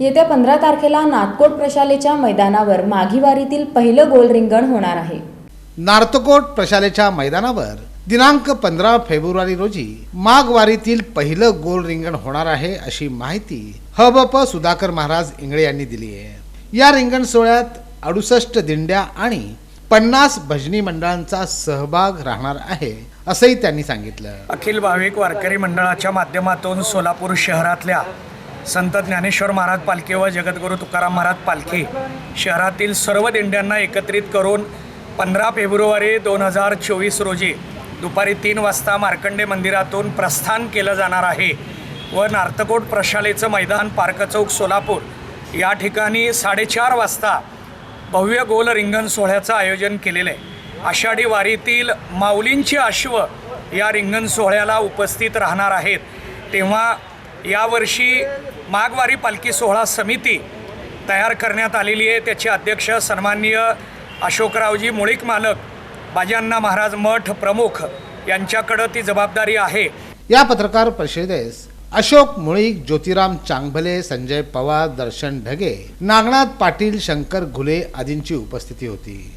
येत्या पंधरा तारखेला नागकोट प्रशालेच्या मैदानावर माघीवारीतील पहिलं गोल रिंगण होणार आहे. नार्तकोट प्रशालेच्या मैदानावर दिनांक पंधरा फेब्रुवारी रोजी माघवारीतील पहिलं गोल रिंगण होणार आहे अशी माहिती हबप सुधाकर महाराज इंगळे यांनी दिली आहे. या रिंगण सोहळ्यात अडुसष्ट दिंड्या आणि पन्नास भजनी मंडळांचा सहभाग राहणार आहे असंही त्यांनी सांगितलं. अखिल भाविक वारकरी मंडळाच्या माध्यमातून सोलापूर शहरातल्या संत ज्ञानेश्वर महाराज पालखी व जगद्गुरू तुकाराम महाराज पालखी शहरातील सर्व दिंड्यांना एकत्रित करून पंधरा फेब्रुवारी दोन हजार चोवीस रोजी दुपारी तीन वाजता मार्कंडे मंदिरातून प्रस्थान केलं जाणार आहे व नार्तकोट प्रशालेचं मैदान पार्कचौक सोलापूर या ठिकाणी साडेचार वाजता भव्य गोल रिंगण सोहळ्याचं आयोजन केलेलं आहे. आषाढी वारीतील माऊलींची अश्व या रिंगण सोहळ्याला उपस्थित राहणार आहेत. तेव्हा यावर्षी माघवारी पालखी सोहळा समिती तयार करण्यात आलेली आहे. त्याचे अध्यक्ष सन्माननीय अशोकरावजी मुळीक मालक बाजांना महाराज मठ प्रमुख यांच्याकडं ती जबाबदारी आहे. या पत्रकार परिषदेस अशोक मुळीक ज्योतिराम चांगभले संजय पवार दर्शन ढगे नागनाथ पाटील शंकर घुले आदींची उपस्थिती होती.